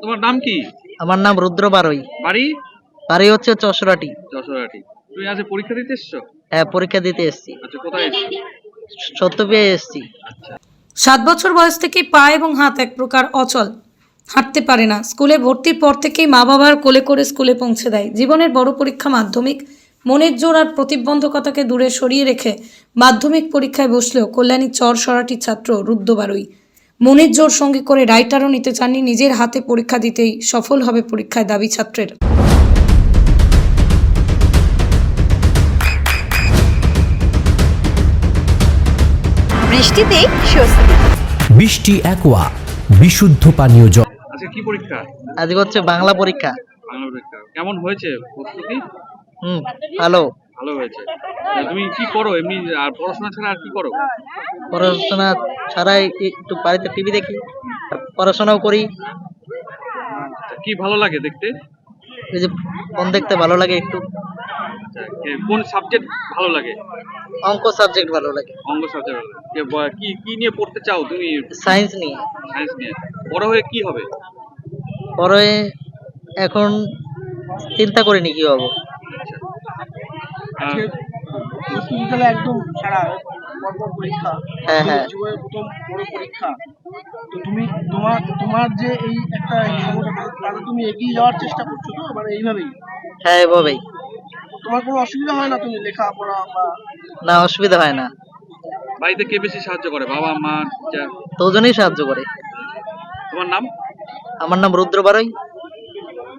তোমার নাম কি? আমার নাম রুদ্র বারই। বাড়ি? বাড়ি হচ্ছে চশরাটি তুমি আজ পরীক্ষা দিতে এসছো? হ্যাঁ পরীক্ষা দিতে এসেছি। আচ্ছা কোথায় এসছো? এসেছি। সাত বছর বয়স থেকেই পা এবং হাত এক প্রকার অচল। হাঁটতে পারে না। স্কুলে ভর্তির পর থেকেই মা বাবার কোলে করে স্কুলে পৌঁছে দেয়। জীবনের বড় পরীক্ষা মাধ্যমিক। মনের জোর আর প্রতিবন্ধকতাকে দূরে সরিয়ে রেখে মাধ্যমিক পরীক্ষায় বসলেও কল্যাণী চর সরাটির ছাত্র রুদ্র বারুই। মনের জোর সঙ্গে করে রাইটারও নিতে চাননি নিজের হাতে পরীক্ষা দিতেই সফল হবে পরীক্ষায় দাবি ছাত্রের। বৃষ্টিতেই স্বস্তি। বৃষ্টি একোয়া বিশুদ্ধ পানীয় জল। আজকে কি পরীক্ষা? আজকে হচ্ছে বাংলা পরীক্ষা। বাংলা পরীক্ষা। কেমন হয়েছে প্রস্তুতি? হুম ভালো। ভালো হয়েছে। তুমি কি করো? এমনি আর পড়াশোনা ছাড়া আর কি করো? পড়াশোনা ছাড়াই একটু বাড়িতে টিভি দেখি পড়াশোনাও করি। কি ভালো লাগে দেখতে? এই যে ফোন দেখতে ভালো লাগে একটু। আচ্ছা, কোন সাবজেক্ট ভালো লাগে? অঙ্ক সাবজেক্ট ভালো লাগে। অঙ্ক সাবজেক্ট ভালো লাগে। কি কি নিয়ে পড়তে চাও তুমি? সায়েন্স নিয়ে। সায়েন্স নিয়ে। বড় হয়ে কি হবে? পরে এখন চিন্তা করিনি কি হব। বিশ্ববিদ্যালয়ে একদম পরপর পরীক্ষা হ্যাঁ হ্যাঁ। জীবনের প্রথম বড় পরীক্ষা। তো তুমি তোমার তোমার যে এই একটা সমস্যা তাতে তুমি এগিয়ে যাওয়ার চেষ্টা করছ তো? মানে এইভাবেই? হ্যাঁ এভাবেই। তোমার কোনো অসুবিধা হয় না তুমি লেখাপড়া বা না অসুবিধা হয় না। বাড়িতে কে বেশি সাহায্য করে? বাবা মা দুজনেই সাহায্য করে। তোমার নাম? আমার নাম রুদ্র বারই।